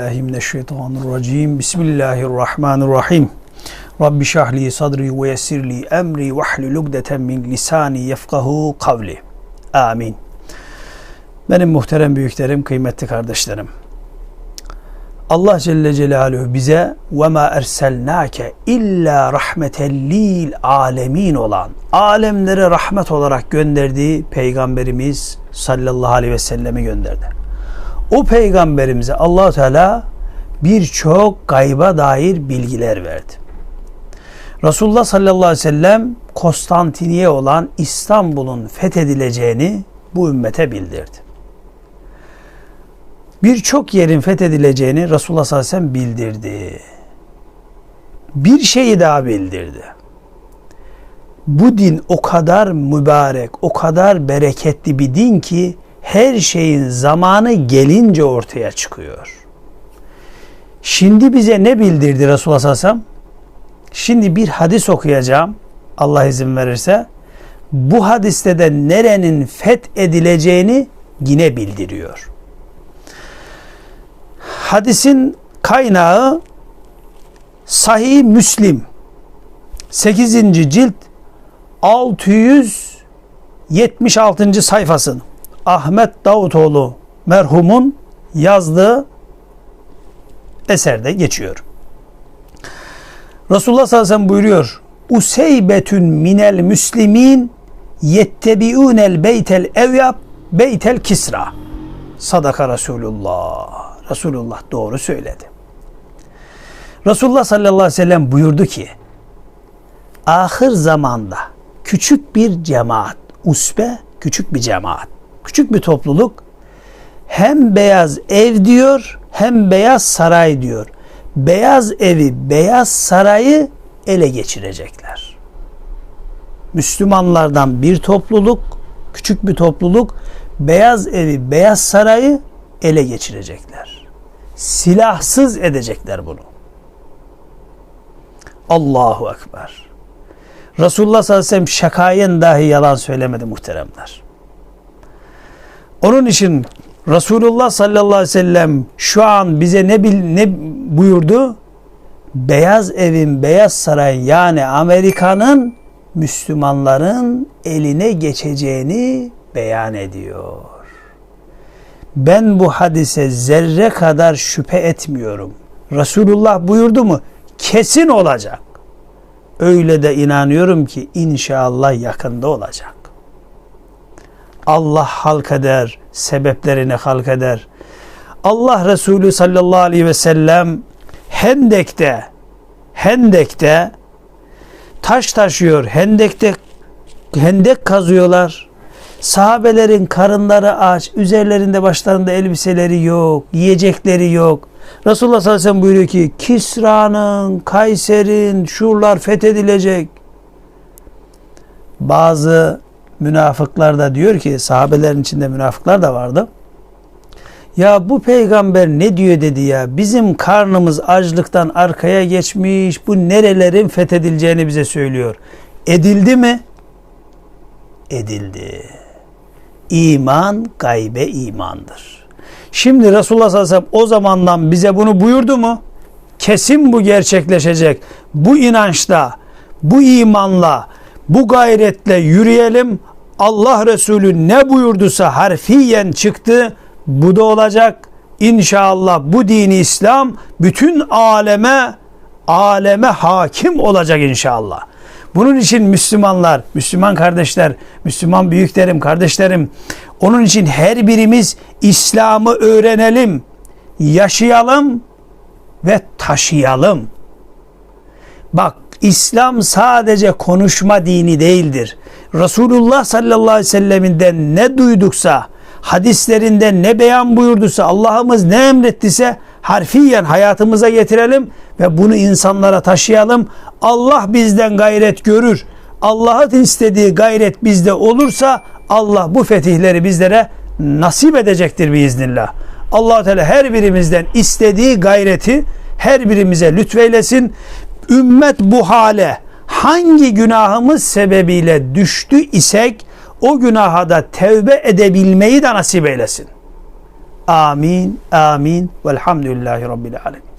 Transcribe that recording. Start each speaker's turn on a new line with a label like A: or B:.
A: billahi mineşşeytanirracim. Bismillahirrahmanirrahim. Rabbi şahli sadri ve yessirli emri ve hlul ugdeten min lisani yefkahu kavli. Amin. Benim muhterem büyüklerim, kıymetli kardeşlerim. Allah Celle Celaluhu bize ve ma erselnake illa rahmeten lil alemin olan alemlere rahmet olarak gönderdiği peygamberimiz sallallahu aleyhi ve selleme gönderdi. O peygamberimize allah Teala birçok gayba dair bilgiler verdi. Resulullah sallallahu aleyhi ve sellem Konstantiniye olan İstanbul'un fethedileceğini bu ümmete bildirdi. Birçok yerin fethedileceğini Resulullah sallallahu aleyhi ve sellem bildirdi. Bir şeyi daha bildirdi. Bu din o kadar mübarek, o kadar bereketli bir din ki her şeyin zamanı gelince ortaya çıkıyor. Şimdi bize ne bildirdi Resulullah sallallahu? Şimdi bir hadis okuyacağım. Allah izin verirse. Bu hadiste de nerenin fethedileceğini yine bildiriyor. Hadisin kaynağı Sahih Müslim 8. cilt 676. sayfasını Ahmet Davutoğlu merhumun yazdığı eserde geçiyor. Resulullah sallallahu aleyhi ve sellem buyuruyor. Useybetün minel müslimin yettebiunel beytel evyab beytel kisra. Sadaka Resulullah. Resulullah doğru söyledi. Resulullah sallallahu aleyhi ve sellem buyurdu ki ahir zamanda küçük bir cemaat, usbe küçük bir cemaat küçük bir topluluk hem beyaz ev diyor hem beyaz saray diyor. Beyaz evi, beyaz sarayı ele geçirecekler. Müslümanlardan bir topluluk, küçük bir topluluk beyaz evi, beyaz sarayı ele geçirecekler. Silahsız edecekler bunu. Allahu Ekber. Resulullah sallallahu aleyhi ve sellem şakayen dahi yalan söylemedi muhteremler. Onun için Resulullah sallallahu aleyhi ve sellem şu an bize ne bil, ne buyurdu? Beyaz evin, beyaz saray yani Amerika'nın Müslümanların eline geçeceğini beyan ediyor. Ben bu hadise zerre kadar şüphe etmiyorum. Resulullah buyurdu mu? Kesin olacak. Öyle de inanıyorum ki inşallah yakında olacak. Allah halk eder, sebeplerini halk eder. Allah Resulü sallallahu aleyhi ve sellem Hendek'te Hendek'te taş taşıyor. Hendek'te hendek kazıyorlar. Sahabelerin karınları aç, üzerlerinde başlarında elbiseleri yok, yiyecekleri yok. Resulullah sallallahu aleyhi ve sellem buyuruyor ki Kisra'nın, Kayser'in, şurlar fethedilecek. Bazı münafıklar da diyor ki sahabelerin içinde münafıklar da vardı. Ya bu peygamber ne diyor dedi ya bizim karnımız açlıktan arkaya geçmiş bu nerelerin fethedileceğini bize söylüyor. Edildi mi? Edildi. İman gaybe imandır. Şimdi Resulullah sallallahu aleyhi ve sellem o zamandan bize bunu buyurdu mu? Kesin bu gerçekleşecek. Bu inançla, bu imanla, bu gayretle yürüyelim. Allah Resulü ne buyurduysa harfiyen çıktı. Bu da olacak. İnşallah bu dini İslam bütün aleme aleme hakim olacak inşallah. Bunun için Müslümanlar, Müslüman kardeşler, Müslüman büyüklerim, kardeşlerim, onun için her birimiz İslam'ı öğrenelim, yaşayalım ve taşıyalım. Bak İslam sadece konuşma dini değildir. Resulullah sallallahu aleyhi ve selleminden ne duyduksa, hadislerinde ne beyan buyurduysa, Allah'ımız ne emrettiyse harfiyen hayatımıza getirelim ve bunu insanlara taşıyalım. Allah bizden gayret görür. Allah'ın istediği gayret bizde olursa Allah bu fetihleri bizlere nasip edecektir biiznillah. allah Teala her birimizden istediği gayreti her birimize lütfeylesin. Ümmet bu hale hangi günahımız sebebiyle düştü isek o günaha da tevbe edebilmeyi de nasip eylesin. Amin, amin. Velhamdülillahi Rabbil alemin.